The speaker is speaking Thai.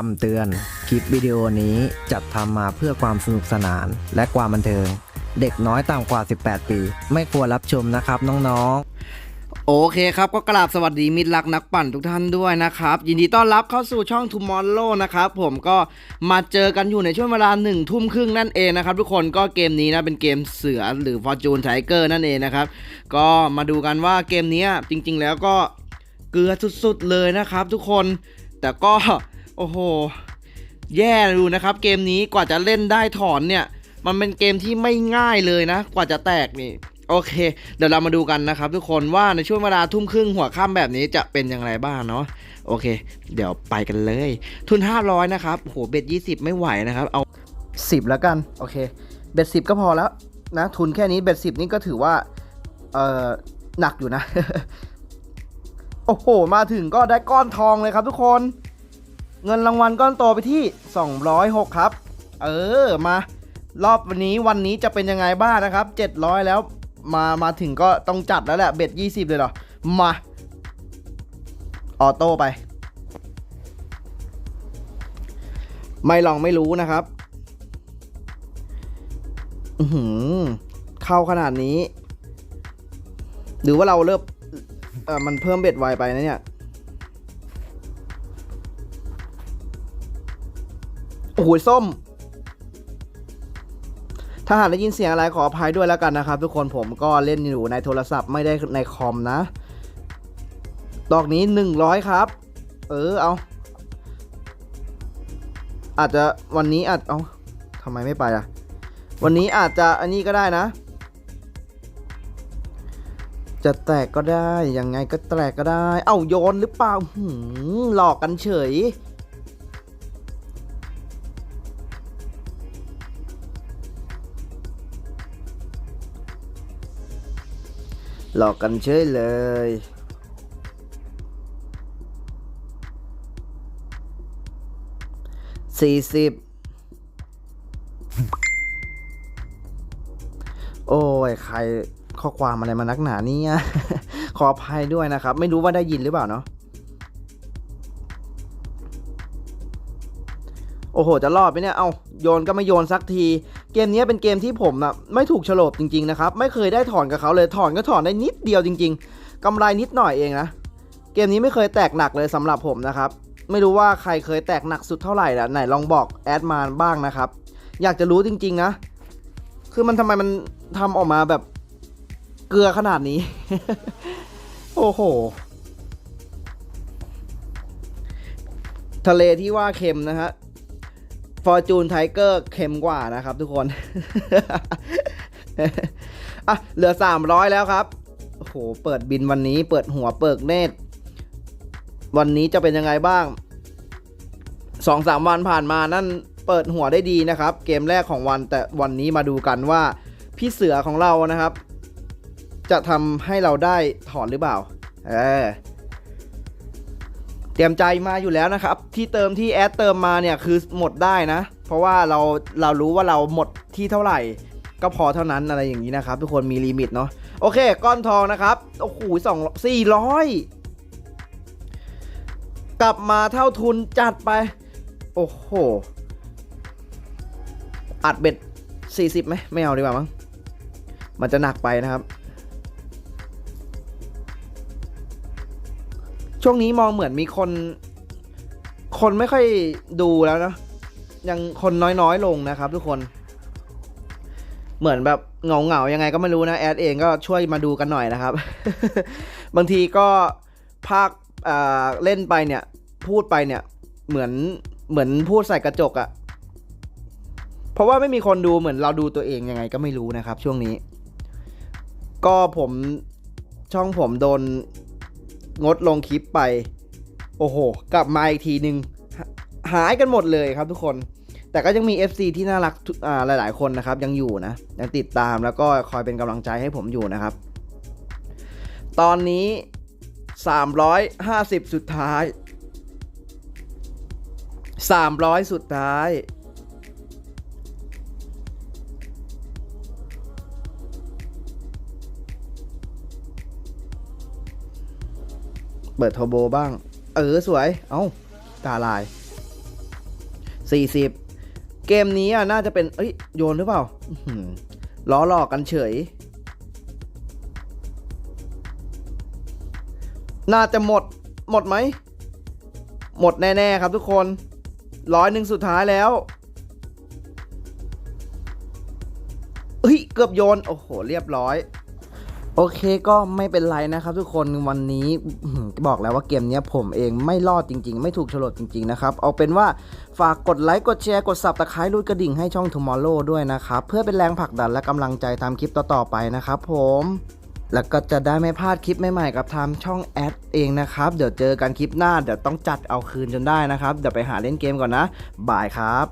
คำเตือน คลิปวิดีโอนี้จัดทำมาเพื่อความสนุกสนานและความบันเทิง เด็กน้อยต่ำกว่า 18 ปี ไม่ควรรับชมนะครับน้องๆ โอเคครับก็กราบสวัสดีมิตรรักนักปั่นทุกท่านด้วยนะครับ ยินดีต้อนรับเข้าสู่ช่อง Tomorrow นะครับ ผมก็มาเจอกันอยู่ในช่วงเวลาหนึ่งทุ่มครึ่งนั่นเองนะครับ ทุกคนก็เกมนี้นะเป็นเกมเสือหรือ Fortune Tiger นั่นเองนะครับ ก็มาดูกันว่าเกมนี้จริง ๆ แล้วก็เกลือสุดๆเลยนะครับ ทุกคนแต่ก็ โอ้โห แย่ดูนะครับ เกมนี้กว่าจะเล่นได้ถอนเนี่ย มันเป็นเกมที่ไม่ง่ายเลยนะ กว่าจะแตกนี่โอเค เดี๋ยวเรามาดูกันนะครับ ทุกคนว่าในช่วงเวลาทุ่มครึ่งหัวค่ำแบบนี้จะเป็นอย่างไรบ้างเนาะโอเค เดี๋ยวไปกันเลย ทุน 500 นะครับโหเบ็ด20 ไม่ไหวนะครับ เอา 10 แล้วกัน โอเค เบ็ด10 ก็พอแล้วนะ ทุนแค่นี้เบ็ด10 นี่ก็ถือว่า เอ่อ หนักอยู่นะ โอ้โห มาถึงก็ได้ก้อนทองเลยครับทุกคน เงินรางวัลก้อนโตไปที่ 206 ครับ เออมารอบวันนี้วันนี้จะเป็นยังไงบ้างนะครับ 700 แล้วมามาถึงก็ต้องจัดแล้วแหละเบ็ด20 เลยเหรอ มาออโต้ไป ไม่ลองไม่รู้นะครับอือหือเข้าขนาดนี้ หรือว่าเราเริ่มเออมันเพิ่มเบ็ดไวไปนะเนี่ย โอ้โหส้ม ถ้าหากได้ยินเสียงอะไรขออภัยด้วยแล้วกันนะครับ ทุกคนผมก็เล่นอยู่ในโทรศัพท์ไม่ได้ในคอมนะ ดอกนี้ 100 ครับ เออเอา อาจจะวันนี้อาจเอาทำไมไม่ไปอะ วันนี้อาจจะอันนี้ก็ได้นะ จะแตกก็ได้ ยังไงก็แตกก็ได้ เอ้าโยนหรือเปล่าหืมหลอกกันเฉย หลอกกันเฉยเลย สี่สิบ โอ้ย ใครข้อความอะไรมานักหนาเนี่ยขออภัยด้วยนะครับ ไม่รู้ว่าได้ยินหรือเปล่าเนาะ โอ้โห จะรอดไหมเนี่ย เอาโยนก็ไม่โยนสักที เกมนี้เป็นเกมที่ผมนะไม่ถูกฉลบจริงๆนะครับ ไม่เคยได้ถอนกับเขาเลยถอนก็ถอนได้นิดเดียวจริง ๆกำไรนิดหน่อยเองนะ เกมนี้ไม่เคยแตกหนักเลยสำหรับผมนะครับ ไม่รู้ว่าใครเคยแตกหนักสุดเท่าไหร่ละไหนลองบอกแอดมาบ้างนะครับ อยากจะรู้จริง ๆ นะ คือมันทำไมมันทำออกมาแบบเกลือขนาดนี้ โอ้โห ทะเลที่ว่าเค็มนะฮะ ฟอร์จูนไทเกอร์เค็มกว่านะครับทุกคนอะเหลือ 300 แล้วครับโอ้โหเปิดบินวันนี้เปิดหัวเปิดเนตรวันนี้จะเป็นยังไงบ้างสองสามวันผ่านมานั่นเปิดหัวได้ดีนะครับ เกมแรกของวันแต่วันนี้มาดูกันว่า พี่เสือของเรานะครับ จะทำให้เราได้ถอนหรือเปล่า เออ เตรียมใจมาอยู่แล้วนะครับ ที่เติมที่แอดเติมมาเนี่ยคือหมดได้นะ เพราะว่าเราเรารู้ว่าเราหมดที่เท่าไหร่ ก็พอเท่านั้นอะไรอย่างนี้นะครับ ทุกคนมีลิมิตเนาะโอเค ก้อนทองนะครับโอ้โหสองสี่ร้อยกลับมาเท่าทุนจัดไป โอ้โห อัดเบ็ด40ไหมไม่เอาดีกว่ามั้งมันจะหนักไปนะครับ ช่วงนี้มองเหมือนมีคน คนไม่ค่อยดูแล้วนะยังคนน้อยๆลงนะครับ ทุกคน เหมือนแบบเหงาเหงาๆยังไงก็ไม่รู้นะแอดเองก็ช่วยมาดูกันหน่อยนะครับ บางทีก็ภาคเล่นไปเนี่ย พูดไปเนี่ย เหมือนเหมือนพูดใส่กระจกอะเพราะว่าไม่มีคนดูเหมือนเราดูตัวเองยังไงก็ไม่รู้นะครับ ช่วงนี้ ก็ผมช่องผมโดน งดลงคลิปไป โอ้โห กลับมาอีกทีหนึ่งหายกันหมดเลยครับทุกคน แต่ก็ยังมี FC ที่น่ารักหลาย ๆ คนนะครับ ยังอยู่นะ ยังติดตามแล้วก็คอยเป็นกำลังใจให้ผมอยู่นะครับ ตอนนี้ 350 สุดท้าย 300 สุดท้าย เปิดโทโบบ้าง เออสวย เอา้า ตาลาย 40 เกมนี้อะน่าจะเป็น เอ้ย โยนหรือเปล่าล้อหลอกกันเฉย น่าจะหมด หมดไหม หมดแน่ ๆ ครับทุกคนร้อยหนึ่งสุดท้ายแล้วเฮ้ย เกือบโยน โอ้โห เรียบร้อย โอเคก็ไม่เป็นไรนะครับทุกคนวันนี้บอกแล้วว่าเกมนี้ผมเองไม่รอดจริง ๆ ไม่ถูกฉลดจริง ๆ นะครับ เอาเป็นว่าฝากกดไลค์กดแชร์กดสับตะไคร้รูดกระดิ่งให้ช่อง Tomorrow ด้วยนะครับ เพื่อเป็นแรงผลักดันและกำลังใจทำคลิปต่อ ๆ ไปนะครับผมแล้วก็จะได้ไม่พลาดคลิปใหม่ๆกับทางช่องแอดเองนะครับ เดี๋ยวเจอกันคลิปหน้า เดี๋ยวต้องจัดเอาคืนจนได้นะครับ เดี๋ยวไปหาเล่นเกมก่อนนะ บายครับ